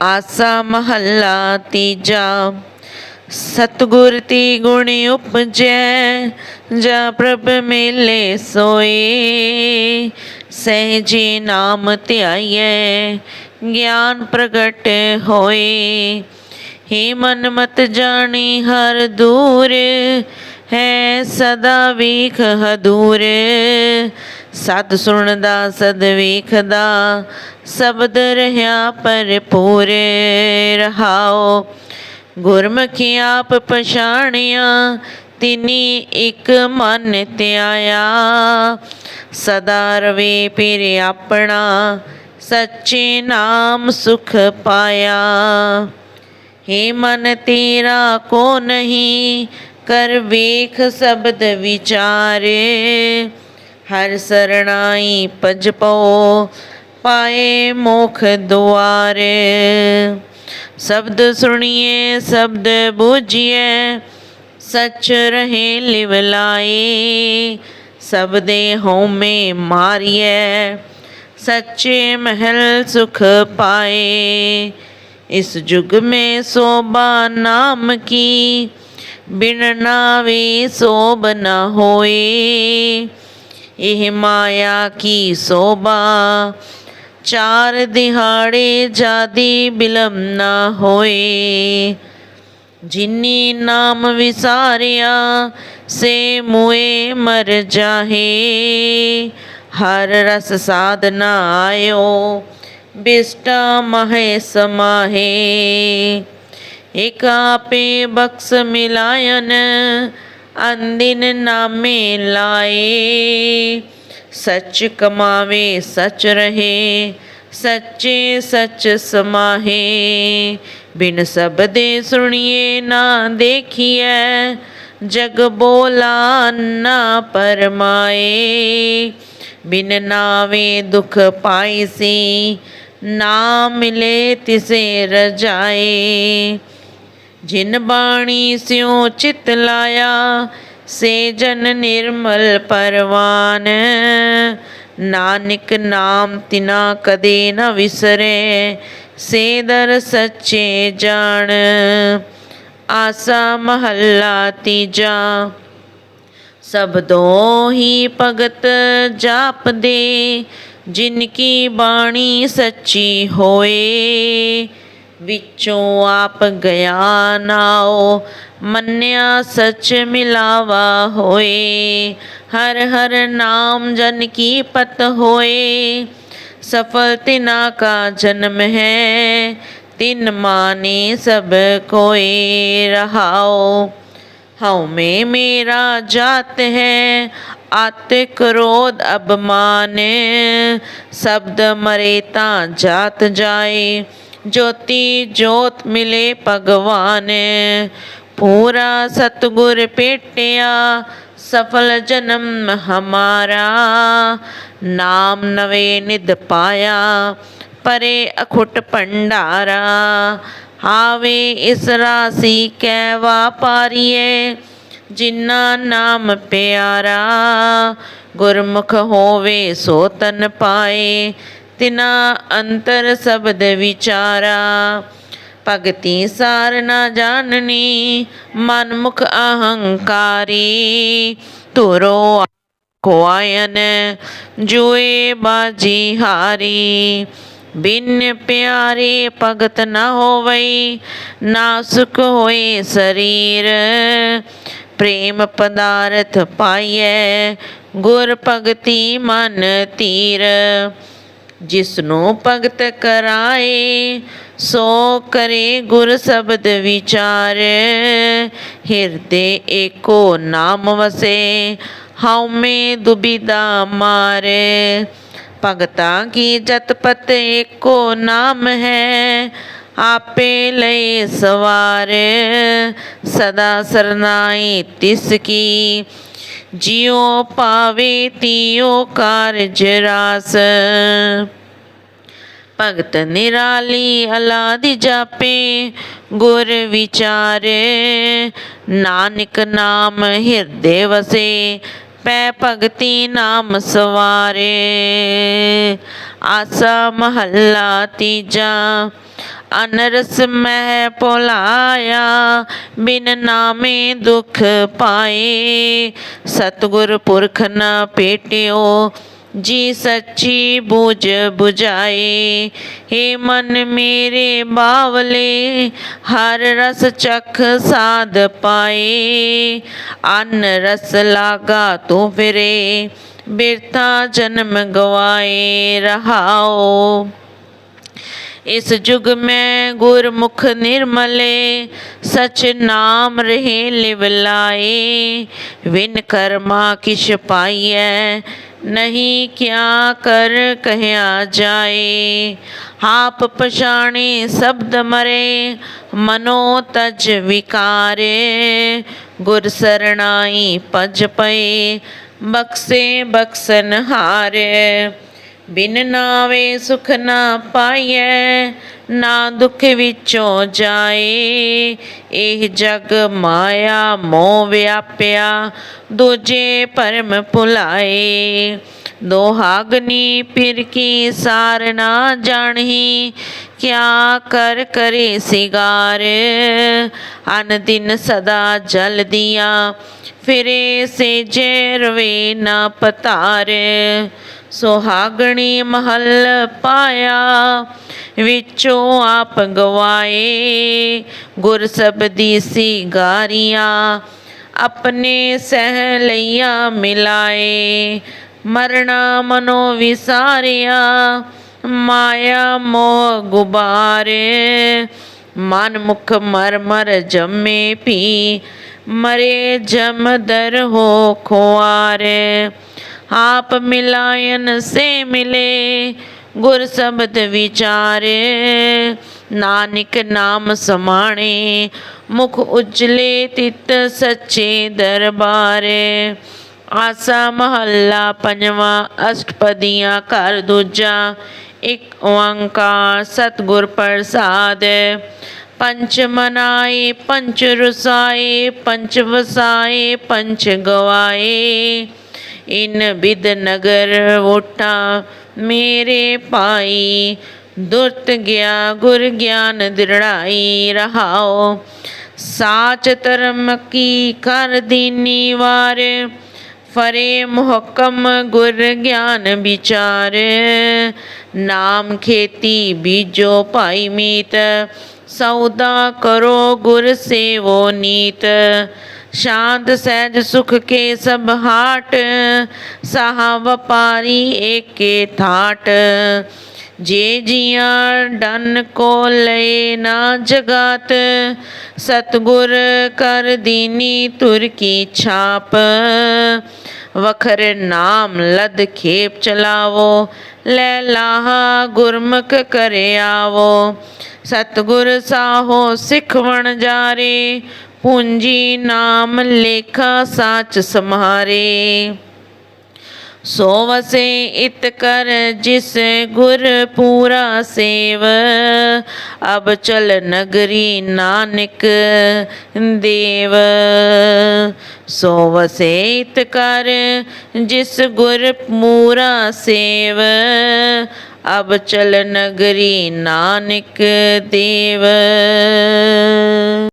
ਆਸਾ ਮਹੱਲਾ ਤੀਜਾ, ਸਤਗੁਰ ਤੀ ਗੁਣ ਉਪਜੈ, ਜਾ ਪ੍ਰਭ ਮੇਲੇ ਸੋਏ। ਸਹਿਜੇ ਨਾਮ ਧਿਆਈਐ, ਗਿਆਨ ਪ੍ਰਗਟ ਹੋਏ। ਹੇ ਮਨ ਮਤ ਜਾਣੀ ਹਰ ਦੂਰ, ਹੈ ਸਦਾ ਵੇਖ ਹਦੂਰ। ਸਤ ਸੁਣਦਾ, ਸਦ ਵੇਖਦਾ, ਸ਼ਬਦ ਰਹਾ ਭਰਪੂਰ ਰਹਾਓ ਗੁਰਮੁਖੀ ਆਪ ਪਛਾਣਿਆ, ਤਿਨੀ ਇੱਕ ਮਨ ਧਿਆਇਆ। ਸਦਾ ਰਵੇ ਫਿਰ ਆਪਣਾ, ਸੱਚੇ ਨਾਮ ਸੁਖ ਪਾਇਆ। ਹੇ ਮਨ ਤੇਰਾ ਕੋ ਨਹੀਂ, ਕਰ ਵੇਖ ਸ਼ਬਦ ਵਿਚਾਰੇ। ਹਰ ਸਰਣਾਈ ਪਜ ਪਉ, ਪਾਏ ਮੋਖ ਦੁਆਰੇ। ਸ਼ਬਦ ਸੁਣੀਏ, ਸ਼ਬਦ ਬੂਝੀਏ, ਸਚ ਰਹੇ ਲਿਵ ਲਾਏ। ਸਭ ਦੇ ਹਉਮੈ ਮਾਰੀਏ ਸੱਚੇ ਮਹਿਲ ਸੁਖ ਪਾਏ। ਇਸ ਜੁਗ ਮੇ ਸੋਭਾ ਨਾਮ ਕੀ, ਬਿਨ ਨਾਵੇ ਸੋਭ ਨ ਹੋਏ। ਇਹ ਮਾਇਆ ਕੀ ਸੋਭਾ? ਚਾਰ ਦਿਹਾੜੇ ਜਾਦੀ ਬਿਲਮ ਨਾ ਹੋਏ। ਜਿਨੀ ਨਾਮ ਵਿਸਾਰਿਆ, ਸੇ ਮੁਏ ਮਰ ਜਾਹੇ। ਹਰ ਰਸ ਸਾਧਨਾ ਆਇਓ, ਬਿਸਟਾ ਮਹੇ ਸਮਾਹੇ। ਇਕ ਆਪੇ ਬਖਸ ਮਿਲਾਇਨ ਅੰਦਿਨ ਨਾਮੇ ਲਾਏ। ਸੱਚ ਕਮਾਵੇ, ਸੱਚ ਰਹੇ। ਸੱਚੇ ਸੱਚ ਸਮਾਹੇ। ਬਿਨ ਸਬਦੇ ਸੁਣੀਏ ਨਾ ਦੇਖੀਐ। ਜਗ ਬੋਲਾ ਨਾ ਪਰਮਾਏ। ਬਿਨ ਨਾਵੇ ਦੁਖ ਪਾਈ ਨਾ ਮਿਲੇ ਤਿਸੇ ਰਜਾਏ। ਜਿਨ ਬਾਣੀ ਸਿਉ ਚਿਤ ਲਾਇਆ, ਸੇ ਜਨ ਨਿਰਮਲ ਪਰਵਾਨ। ਨਾਨਕ ਨਾਮ ਤਿਨਾ ਕਦੇ ਨਾ ਵਿਸਰੇ, ਸੇ ਦਰ ਸੱਚੇ ਜਾਣ। ਆਸਾ ਮਹੱਲਾ ਤੀਜਾ ਸਬਦੋਂ ਹੀ ਭਗਤ ਜਾਪਦੇ, ਜਿਨ ਕੀ ਬਾਣੀ ਸੱਚੀ ਹੋਏ। ਵਿੱਚੋਂ ਆਪ ਗਿਆ ਨਾਉ ਮੰਨਿਆ ਸੱਚ ਮਿਲਾਵਾ ਹੋਏ। ਹਰ ਹਰ ਨਾਮ ਜਨ ਕੀ ਪਤ ਹੋਏ। ਸਫਲ ਤਿਨਾ ਕਾ ਜਨਮ ਹੈ, ਤਿਨ ਮਾਨੇ ਸਭ ਕੋਏ। ਰਹਾਓ, ਹਉ ਮੈਂ ਮੇਰਾ ਜਾਤ ਹੈ ਆਤ ਕ੍ਰੋਧ ਅਬਮਾਨ ਸ਼ਬਦ ਮਰੇ ਤਾਂ ਜਾਤ ਜਾਏ। ਜੋਤੀ ਜੋਤ ਮਿਲੇ ਭਗਵਾਨ। ਪੂਰਾ ਸਤਗੁਰ ਪੇਟਿਆ, ਸਫਲ ਜਨਮ ਹਮਾਰਾ। ਨਾਮ ਨਵੇ ਨਿਦ ਪਾਇਆ, ਪਰੇ ਅਖੁੱਟ ਭੰਡਾਰਾ। ਆਵੇ ਇਸ ਰਾਸੀ ਕੈ ਵਾਪਾਰੀਏ ਜਿਨਾ ਨਾਮ ਪਿਆਰਾ। ਗੁਰਮੁਖ ਹੋਵੇ ਸੋ ਤਨ ਪਾਏ ਤਿਨਾ ਅੰਤਰ ਸ਼ਬਦ ਵਿਚਾਰਾ। ਭਗਤੀ ਸਾਰ ਨਾ ਜਾਣਨੀ, ਮਨਮੁਖ ਅਹੰਕਾਰੀ। ਤੁਰੋ ਕੋਆਇਨ ਜੂਏ ਬਾਜੀ ਹਾਰੀ। ਬਿਨ ਪਿਆਰੇ ਭਗਤ ਨਾ ਹੋਵਈ ਨਾ ਸੁਖ ਹੋਏ ਸਰੀਰ। ਪ੍ਰੇਮ ਪਦਾਰਥ ਪਾਈਐ, ਗੁਰ ਭਗਤੀ ਮਨ ਤੀਰ। ਜਿਸਨੂੰ ਭਗਤ ਕਰਾਏ, ਸੋ ਕਰੇ ਗੁਰ ਸ਼ਬਦ ਵਿਚਾਰ। ਹਿਰਦੇ ਏਕੋ ਨਾਮ ਵਸੇ ਹਉ ਹਉਮੈ ਦੁਬਿਦਾ ਮਾਰੇ। ਭਗਤਾਂ ਕੀ ਜਤ ਪਤ ਏਕੋ ਨਾਮ ਹੈ, ਆਪੇ ਲਈ ਸਵਾਰ। ਸਦਾ ਸਰਨਾਈ ਤਿਸ ਕੀ ਜਿਉ ਪਾਵੇ ਤਿਉ ਕਾਰਜ ਰਾਸ। ਭਗਤ ਨਿਰਾਲੀ ਅਲਾਦਿ ਜਾਪੇ, ਗੁਰ ਵਿਚਾਰੇ। ਨਾਨਕ ਨਾਮ ਹਿਰਦੇ ਵਸੇ, ਪੈ ਭਗਤੀ ਨਾਮ ਸਵਾਰੇ। ਆਸਾ ਮਹੱਲਾ ਤੀਜਾ ਅਨਰਸ ਮਹਿ ਭੁਲਾਇਆ, ਬਿਨ ਨਾਮੇ ਦੁਖ ਪਾਏ। ਸਤਿਗੁਰ ਪੁਰਖ ਨ ਪੇਟਿਓ, ਜੀ ਸੱਚੀ ਬੂਝ 부ਝਾਏ ਏ ਮਨ ਮੇਰੇ ਬਾਵਲੇ, ਹਰ ਰਸ ਚਖ ਸਾਧ ਪਾਏ। ਅਨ ਰਸ ਲਾਗਾ ਤੂੰ ਫਿਰੇ ਬਿਰਤਾ ਜਨਮ ਗਵਾਏ ਰਹਾਓ। ਇਸ ਜੁਗ ਮੈਂ ਗੁਰਮੁਖ ਨਿਰਮਲੇ, ਸਚ ਨਾਮ ਰਹੇ ਲਿਵ ਲਾਏ। ਵਿਨ ਕਰਮਾ ਕਿਛ ਪਾਈਐ, ਨਹੀਂ ਕਿਆ ਕਰ ਕਹਿਆ ਜਾਏ। ਆਪ ਪਛਾਣੇ ਸ਼ਬਦ ਮਰੇ, ਮਨੋ ਤਜ ਵਿਕਾਰੇ। ਗੁਰ ਸਰਣਾਈ ਭਜ ਪਏ, ਬਖਸੇ ਬਖਸਨ ਹਾਰੇ ਬਿਨ ਨਾਵੇ ਸੁਖ ਨਾ ਪਾਈਐ, ਨਾ ਦੁੱਖ ਵਿੱਚੋਂ ਜਾਏ। ਇਹ ਜਗ ਮਾਇਆ ਮੋਹ ਵਿਆਪਿਆ, ਦੂਜੇ ਭਰਮ ਭੁਲਾਏ। ਦੋਹਾਗਨੀ ਫਿਰ ਕੀ ਸਾਰ ਨਾ ਜਾਣਹੀ? ਕਿਆ ਕਰ ਕਰੇ ਸਿਗਾਰ? ਅਨ ਦਿਨ ਸਦਾ ਜਲ ਦੀਆਂ ਫਿਰੇ ਸੇ ਜੇ ਰਵੇ ਨਾ ਪਤਾਰ। ਸੁਹਾਗਣੀ ਮਹਲ ਪਾਇਆ, ਵਿੱਚੋਂ ਆਪ ਗਵਾਏ। ਗੁਰ ਸਬਦੀ ਸੀ ਗਾਰੀਆਂ ਆਪਣੇ ਸਹਿ ਲਈਆ ਮਿਲਾਏ। ਮਰਣਾ ਮਨੋ ਵਿਸਾਰਿਆ, ਮਾਇਆ ਮੋਹ ਗੁਬਾਰੇ। ਮਨ ਮੁਖ ਮਰ ਮਰ ਜੰਮੇ ਪੀ ਮਰੇ ਜਮ ਦਰ ਹੋ ਖੁਆਰੇ। ਆਪ ਮਿਲਾਇਨ ਸੇ ਮਿਲੇ, ਗੁਰ ਸ਼ਬਦ ਵਿਚਾਰੇ। ਨਾਨਕ ਨਾਮ ਸਮਾਣੇ, ਮੁਖ ਉਜਲੇ ਤਿਤ ਸੱਚੇ ਦਰਬਾਰੇ। ਆਸਾ ਮਹੱਲਾ ਪੰਜਵਾਂ, ਅਸ਼ਟਪਦੀਆਂ, ਘਰ ਦੂਜਾ, ਇੱਕ ਓੰਕਾਰ ਸਤਿਗੁਰ ਪ੍ਰਸਾਦ। ਪੰਚ ਮਨਾਏ, ਪੰਚ ਰਸਾਏ, ਪੰਚ ਵਸਾਏ, ਪੰਚ ਗਵਾਏ। ਇਨ ਬਿਦ ਨਗਰ ਵੋਟਾ ਮੇਰੇ ਪਾਈ ਦੁਰਤ ਗਿਆ, ਗੁਰ ਗਿਆਨ ਦਿੜਾਈ ਰਹਾਓ। ਸਾਚ ਧਰਮ ਕੀ ਕਰ ਦੀਨੀ ਵਾਰ ਫਰੇ ਮੁਹਕਮ ਗੁਰ ਗਿਆਨ ਵਿਚਾਰ। ਨਾਮ ਖੇਤੀ ਬੀਜੋ ਭਾਈ ਮੀਤ। ਸੌਦਾ ਕਰੋ ਗੁਰ ਸੇਵੋ ਨੀਤ। ਸ਼ਾਂਤ ਸਹਿਜ ਸੁਖ ਕੇ ਸਭ ਹਾਟ। ਸਾਹਾ ਵਪਾਰੀ ਏਕੇ ਥਾਟ। ਜੇ ਜੀਆਂ ਡਨ ਕੋ ਲਏ ਨਾ ਜਗਾਤ, ਸਤਗੁਰ ਕਰ ਦੀਨੀ ਤੁਰ ਕੀ ਛਾਪ। ਵਖਰ ਨਾਮ ਲਦ ਖੇਪ ਚਲਾਵੋ, ਲੈ ਲਾਹਾ ਗੁਰਮੁਖ ਕਰੇ ਆਵੋ। ਸਤਗੁਰ ਸਾਹੋ ਸਿਖਵਣ ਜਾਰੇ, ਪੂੰਜੀ ਨਾਮ ਲੇਖਾ ਸਾਚ ਸਮਾਰੇ ਸੋ ਵਸੇ ਇਤ ਕਰ ਜਿਸ ਗੁਰ ਪੂਰਾ ਸੇਵ। ਅਬ ਚਲ ਨਗਰੀ ਨਾਨਕ ਦੇਵ। ਸੋ ਵਸੇ ਇਤ ਕਰ ਜਿਸ ਗੁਰ ਪੂਰਾ ਸੇਵ। ਅਬ ਚਲ ਨਗਰੀ ਨਾਨਕ ਦੇਵ।